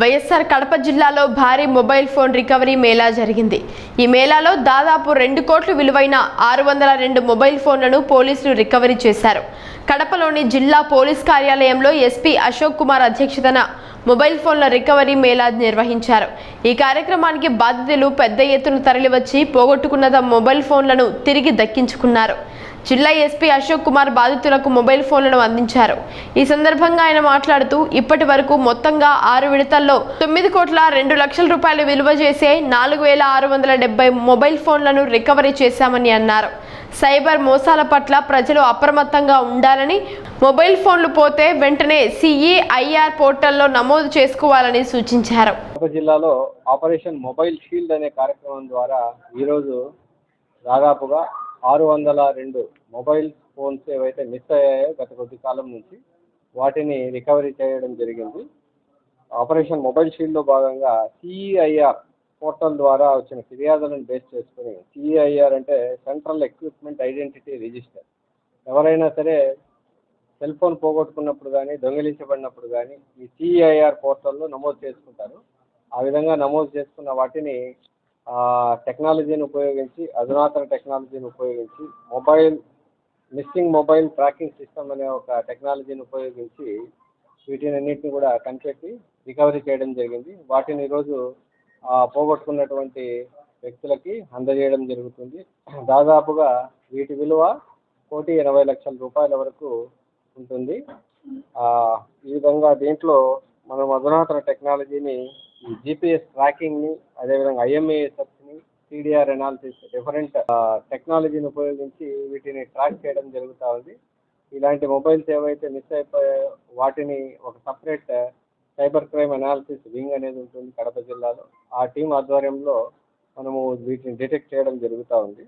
వైఎస్ఆర్ కడప జిల్లాలో భారీ mobile phone recovery Mela జరిగింది. ఈ మేళాలో దాదాపు రెండు కోట్లు విలువైన ఆరు వందల రెండు మొబైల్ ఫోన్లను పోలీసులు రికవరీ చేశారు. కడపలోని జిల్లా పోలీస్ కార్యాలయంలో ఎస్పీ అశోక్ కుమార్ అధ్యక్షతన మొబైల్ ఫోన్ల రికవరీ మేళా నిర్వహించారు. ఈ కార్యక్రమానికి బాధితులు పెద్ద ఎత్తున తరలివచ్చి పోగొట్టుకున్న తమ మొబైల్ ఫోన్లను తిరిగి దక్కించుకున్నారు. జిల్లా ఎస్పీ అశోక్ కుమార్ బాధితులకు మొబైల్ ఫోన్లను అందించారు. ఈ సందర్భంగా ఆయన మాట్లాడుతూ ఇప్పటి వరకు మొత్తంగా ఆరు విడతల్లో తొమ్మిది కోట్ల రెండు లక్షల రూపాయలు విలువ చేసే నాలుగు వేల ఆరు వందల డెబ్బై మొబైల్ ఫోన్లను రికవరీ చేశామని అన్నారు. సైబర్ మోసాల పట్ల ప్రజలు అప్రమత్తంగా ఉండాలని మొబైల్ ఫోన్లు పోతే వెంటనే సిఈఐఆర్ పోర్టల్లో నమోదు చేసుకోవాలని సూచించారు. జిల్లాలో ఆపరేషన్ మొబైల్ షీల్డ్ అనే కార్యక్రమం ద్వారా ఈరోజు దాదాపుగా ఆరు వందల రెండు మొబైల్ ఫోన్స్ ఏవైతే మిస్ అయ్యాయో గత కొద్ది కాలం నుంచి వాటిని రికవరీ చేయడం జరిగింది. ఆపరేషన్ మొబైల్ షీల్డ్లో భాగంగా సిఈఐఆర్ పోర్టల్ ద్వారా వచ్చిన ఫిర్యాదులను బేస్ చేసుకుని సిఈఐఆర్ అంటే సెంట్రల్ ఎక్విప్మెంట్ ఐడెంటిటీ రిజిస్టర్. ఎవరైనా సరే సెల్ ఫోన్ పోగొట్టుకున్నప్పుడు కానీ దొంగిలించబడినప్పుడు కానీ ఈ సిఐఆర్ పోర్టల్లో నమోదు చేసుకుంటారు. ఆ విధంగా నమోదు చేసుకున్న వాటిని టెక్నాలజీని ఉపయోగించి అధునాతన టెక్నాలజీని ఉపయోగించి mobile missing mobile tracking system అనే ఒక టెక్నాలజీని ఉపయోగించి వీటిని అన్నింటిని కూడా కనిపెట్టి రికవరీ చేయడం జరిగింది. వాటిని ఈరోజు పోగొట్టుకున్నటువంటి వ్యక్తులకి అందజేయడం జరుగుతుంది. దాదాపుగా వీటి విలువ కోటి ఎనభై లక్షల రూపాయల వరకు ఉంటుంది. ఈ విధంగా దీంట్లో మనం అధునాతన టెక్నాలజీని జీపీఎస్ ట్రాకింగ్ని అదేవిధంగా ఐఎంఏఎస్ఎఫ్ని సిడిఆర్ ఎనాలిసిస్ డిఫరెంట్ టెక్నాలజీని ఉపయోగించి వీటిని ట్రాక్ చేయడం జరుగుతూ ఉంది. ఇలాంటి మొబైల్స్ ఏవైతే మిస్ అయిపోయాయో వాటిని ఒక separate cyber crime analysis wing అనేది ఉంటుంది కడప జిల్లాలో. ఆ టీం ఆధ్వర్యంలో మనము వీటిని డిటెక్ట్ చేయడం జరుగుతూ ఉంది.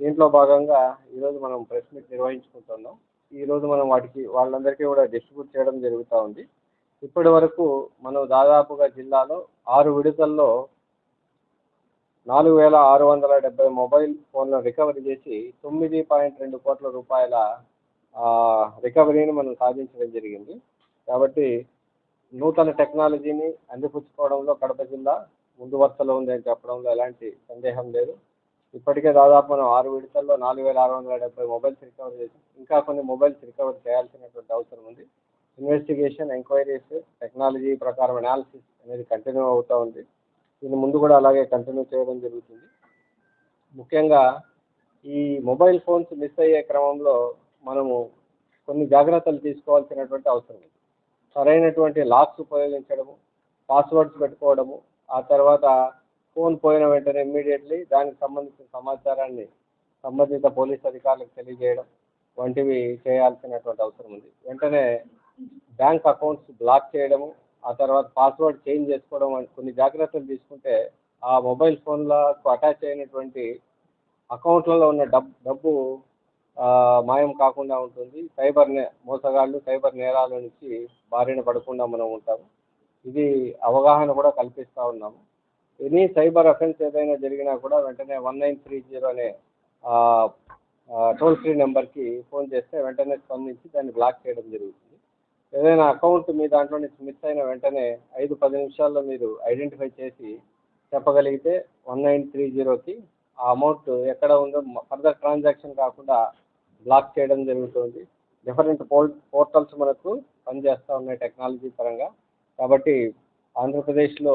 దీంట్లో భాగంగా ఈరోజు మనం ప్రెస్ మీట్ నిర్వహించుకుంటున్నాం. ఈరోజు మనం వాటికి వాళ్ళందరికీ కూడా డిస్ట్రిబ్యూట్ చేయడం జరుగుతూ ఉంది. ఇప్పటి వరకు మనం దాదాపుగా జిల్లాలో ఆరు విడతల్లో నాలుగు వేల ఆరు వందల డెబ్బై మొబైల్ ఫోన్లను రికవరీ చేసి తొమ్మిది పాయింట్ రెండు కోట్ల రూపాయల రికవరీని మనం సాధించడం జరిగింది. కాబట్టి నూతన టెక్నాలజీని అందిపుచ్చుకోవడంలో కడప జిల్లా ముందు వరుసలో ఉంది అని చెప్పడంలో ఎలాంటి సందేహం లేదు. ఇప్పటికే దాదాపు మనం ఆరు విడతల్లో నాలుగు వేల ఆరు వందల డెబ్బై మొబైల్స్ రికవర్ చేసి ఇంకా కొన్ని మొబైల్స్ రికవర్ చేయాల్సినటువంటి అవసరం ఉంది. ఇన్వెస్టిగేషన్ ఎంక్వైరీస్ టెక్నాలజీ ప్రకారం అనాలిసిస్ అనేది కంటిన్యూ అవుతూ ఉంది. దీని ముందు కూడా అలాగే కంటిన్యూ చేయడం జరుగుతుంది. ముఖ్యంగా ఈ మొబైల్ ఫోన్స్ మిస్ అయ్యే క్రమంలో మనము కొన్ని జాగ్రత్తలు తీసుకోవాల్సినటువంటి అవసరం ఉంది. సరైనటువంటి లాక్స్ ఉపయోగించడము పాస్వర్డ్స్ పెట్టుకోవడము ఆ తర్వాత ఫోన్ పోయిన వెంటనే ఇమ్మీడియట్లీ దానికి సంబంధించిన సమాచారాన్ని సంబంధిత పోలీస్ అధికారులకు తెలియజేయడం వంటివి చేయాల్సినటువంటి అవసరం ఉంది. వెంటనే బ్యాంక్ అకౌంట్స్ బ్లాక్ చేయడము ఆ తర్వాత పాస్వర్డ్ చేంజ్ చేసుకోవడం వంటి కొన్ని జాగ్రత్తలు తీసుకుంటే ఆ మొబైల్ ఫోన్లకు అటాచ్ అయినటువంటి అకౌంట్లలో ఉన్న డబ్బు డబ్బు మాయం కాకుండా ఉంటుంది. సైబర్ నే మోసగాళ్ళు సైబర్ నేరాల నుంచి బారిన పడకుండా మనం ఉంటాము ఇది అవగాహన కూడా కల్పిస్తూ ఉన్నాము. ఎనీ సైబర్ అఫెన్స్ ఏదైనా జరిగినా కూడా వెంటనే వన్ నైన్ త్రీ జీరో అనే టోల్ ఫ్రీ నెంబర్కి ఫోన్ చేస్తే వెంటనే స్పందించి దాన్ని బ్లాక్ చేయడం జరుగుతుంది. ఏదైనా అకౌంట్ మీ దాంట్లో నుంచి మిస్ అయిన వెంటనే ఐదు పది నిమిషాల్లో మీరు ఐడెంటిఫై చేసి చెప్పగలిగితే వన్ నైన్ త్రీ జీరోకి ఆ అమౌంట్ ఎక్కడ ఉందో ఫర్దర్ ట్రాన్సాక్షన్ కాకుండా బ్లాక్ చేయడం జరుగుతుంది. డిఫరెంట్ పోల్ పోర్టల్స్ మనకు పనిచేస్తూ ఉన్నాయి టెక్నాలజీ పరంగా. కాబట్టి ఆంధ్రప్రదేశ్లో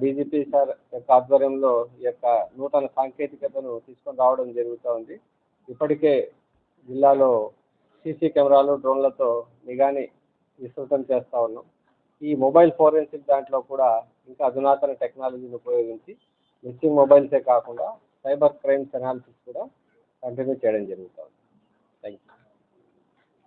డీజీపీ సార్ యొక్క ఆధ్వర్యంలో ఈ యొక్క నూతన సాంకేతికతను తీసుకొని రావడం జరుగుతూ ఉంది ఇప్పటికే జిల్లాలో సీసీ కెమెరాలు డ్రోన్లతో నిఘాని విస్తృతం చేస్తూ ఉన్నాం. ఈ మొబైల్ ఫోరెన్సిక్ దాంట్లో కూడా ఇంకా అధునాతన టెక్నాలజీని ఉపయోగించి మిస్సింగ్ మొబైల్సే కాకుండా సైబర్ క్రైమ్స్ అనాలిసిస్ కూడా కంటిన్యూ చేయడం జరుగుతుంది. Thank you